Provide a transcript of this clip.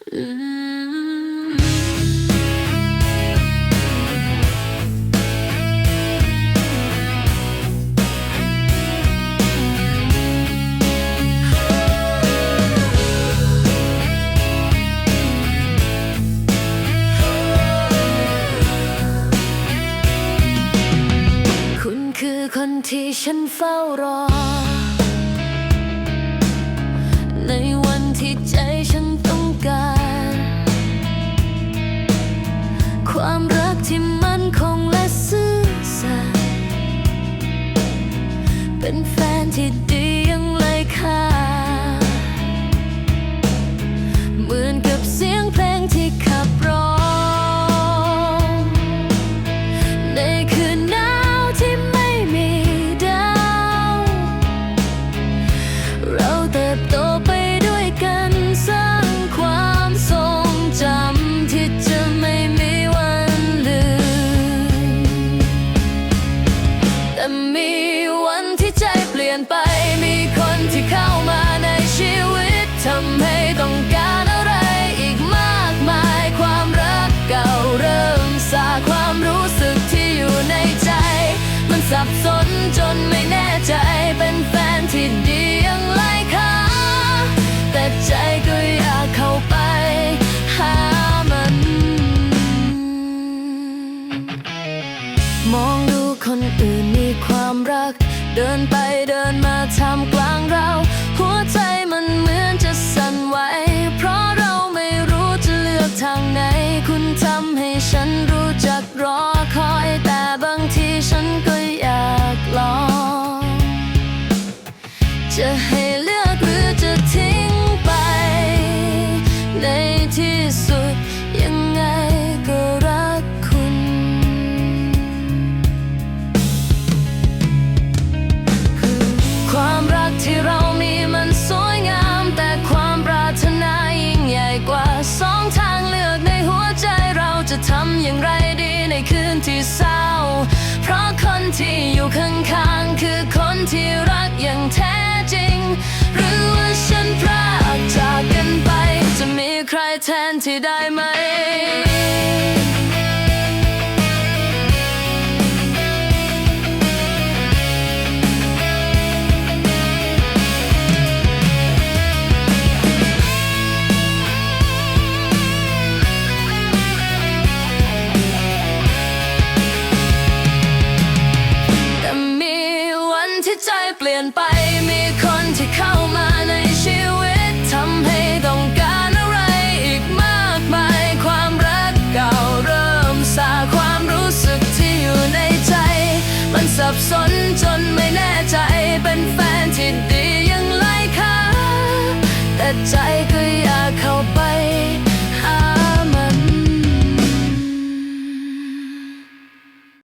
คุณคือคนที่ฉันเฝ้ารอ ในวันที่ใจฉัน เป็นแฟนที่ดี จนไม่แน่ใจเป็นแฟนที่ดียังไรคะแต่ใจก็อยากเข้าไปหามัน มองดูคนอื่นมีความรัก เดินไปเดินมาทำกลางเรา หัวใจมันเหมือนจะสั่นไหวเพราะเราไม่รู้จะเลือกทางไหน อย่างไรดีในคืนที่เศร้า เพราะคนที่อยู่ข้างๆคือคนที่รักอย่างแท้จริง หรือว่าฉันพลาดจากกันไป จะมีใครแทนที่ได้ไหม จนไม่แน่ใจเป็นแฟนที่ดียังไรคะแต่ใจ